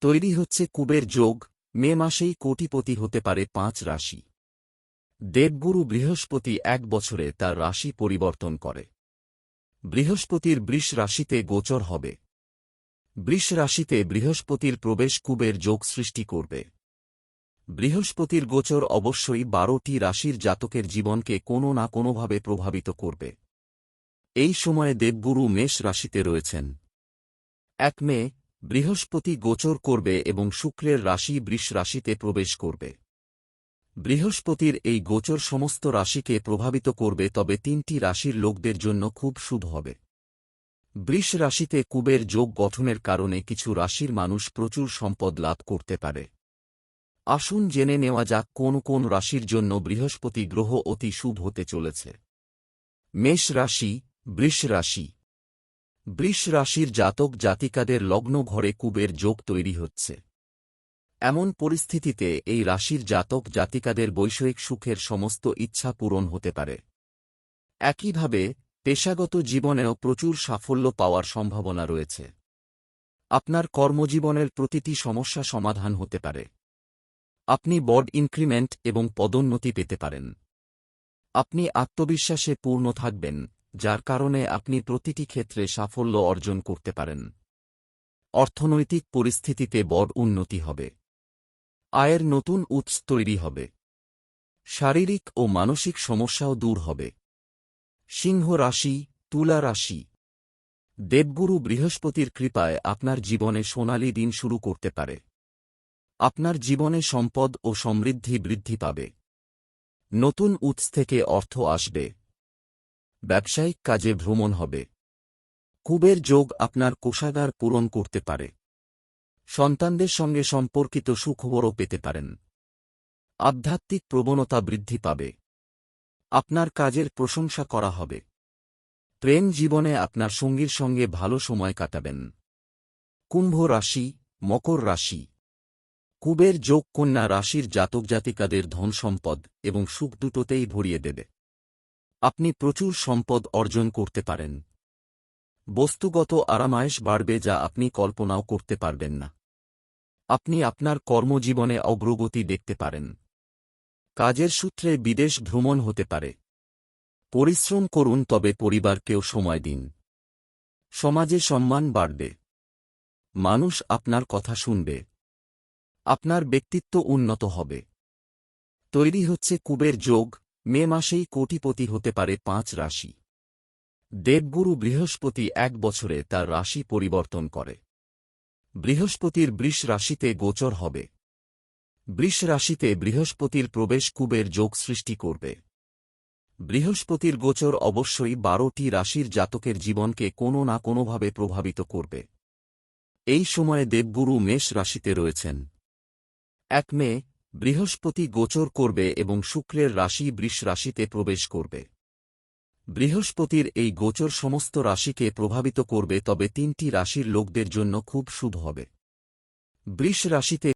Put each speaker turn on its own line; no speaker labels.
তৈরি হচ্ছে কুবের যোগ, মে মাসেই কোটিপতি হতে পারে পাঁচ রাশি। দেবগুরু বৃহস্পতি এক বছরে তার রাশি পরিবর্তন করে। বৃহস্পতির বৃষ রাশিতে গোচর হবে। বৃষ রাশিতে বৃহস্পতির প্রবেশ কুবের যোগ সৃষ্টি করবে। বৃহস্পতির গোচর অবশ্যই বারোটি রাশির জাতকের জীবনকে কোনো না কোনোভাবে প্রভাবিত করবে। এই সময়ে দেবগুরু মেষ রাশিতে রয়েছেন। এক মে বৃহস্পতি গোচর করবে এবং শুক্রের রাশি বৃষ রাশিতে প্রবেশ করবে। বৃহস্পতির এই গোচর সমস্ত রাশিকে প্রভাবিত করবে, তবে তিনটি রাশির লোকদের জন্য খুব শুভ হবে। বৃষ রাশিতে কুবের যোগ গঠনের কারণে কিছু রাশির মানুষ প্রচুর সম্পদ লাভ করতে পারে। আসুন জেনে নেওয়া যাক কোন কোন রাশির জন্য বৃহস্পতি গ্রহ অতি শুভ হতে চলেছে। মেষ রাশি, বৃষ রাশি। বৃষ রাশির জাতক জাতিকাদের লগ্ন ঘরে কুবের যোগ তৈরি হচ্ছে। এমন পরিস্থিতিতে এই রাশির জাতক জাতিকাদের বৈষয়িক সুখের সমস্ত ইচ্ছা পূরণ হতে পারে। একইভাবে, পেশাগত জীবনেও প্রচুর সাফল্য পাওয়ার সম্ভাবনা রয়েছে। আপনার কর্মজীবনের প্রতিটি সমস্যা সমাধান হতে পারে। আপনি বড ইনক্রিমেন্ট এবং পদোন্নতি পেতে পারেন। আপনি আত্মবিশ্বাসে পূর্ণ থাকবেন। যার কারণে আপনি প্রতিটি ক্ষেত্রে সাফল্য অর্জন করতে পারেন। অর্থনৈতিক পরিস্থিতিতে বড় উন্নতি হবে। আয়ের নতুন উৎস তৈরি হবে। শারীরিক ও মানসিক সমস্যাও দূর হবে। সিংহ রাশি, তুলা রাশি। দেবগুরু বৃহস্পতির কৃপায় আপনার জীবনে সোনালী দিন শুরু করতে পারে। আপনার জীবনে সম্পদ ও সমৃদ্ধি বৃদ্ধি পাবে। নতুন উৎস থেকে অর্থ আসবে। ব্যবসায়িক কাজে ভ্রমণ হবে। কুবের যোগ আপনার কোষাগার পূরণ করতে পারে। সন্তানদের সঙ্গে সম্পর্কিত সুখবরও পেতে পারেন। আধ্যাত্মিক প্রবণতা বৃদ্ধি পাবে। আপনার কাজের প্রশংসা করা হবে। প্রেম জীবনে আপনার সঙ্গীর সঙ্গে ভালো সময় কাটাবেন। কুম্ভ রাশি, মকর রাশি। কুবের যোগ কন্যা রাশির জাতক জাতিকাদের ধন সম্পদ এবং সুখ দুটোতেই ভরিয়ে দেবে। আপনি প্রচুর সম্পদ অর্জন করতে পারেন। বস্তুগত আরামায়েশ বাড়বে যা আপনি কল্পনাও করতে পারবেন না। আপনি আপনার কর্মজীবনে অগ্রগতি দেখতে পারেন। কাজের সূত্রে বিদেশ ভ্রমণ হতে পারে। পরিশ্রম করুন, তবে পরিবারকেও সময় দিন। সমাজে সম্মান বাড়বে। মানুষ আপনার কথা শুনবে। আপনার ব্যক্তিত্ব উন্নত হবে। তৈরি হচ্ছে কুবের যোগ মে মাসেই কোটিপতি হতে পারে পাঁচ রাশি। দেবগুরু বৃহস্পতি এক বছরে তার রাশি পরিবর্তন করে। বৃহস্পতির বৃষ রাশিতে গোচর হবে। বৃষ রাশিতে বৃহস্পতির প্রবেশ কুবের যোগ সৃষ্টি করবে। বৃহস্পতির গোচর অবশ্যই বারোটি রাশির জাতকের জীবনকে কোনো না কোনোভাবে প্রভাবিত করবে। এই সময়ে দেবগুরু মেষ রাশিতে রয়েছেন। এক মে বৃহস্পতি গোচর করবে এবং শুক্রের রাশি বৃষ রাশিতে প্রবেশ করবে। বৃহস্পতির এই গোচর সমস্ত রাশিকে প্রভাবিত করবে, তবে তিনটি রাশির লোকদের জন্য খুব শুভ হবে। বৃষ রাশিতে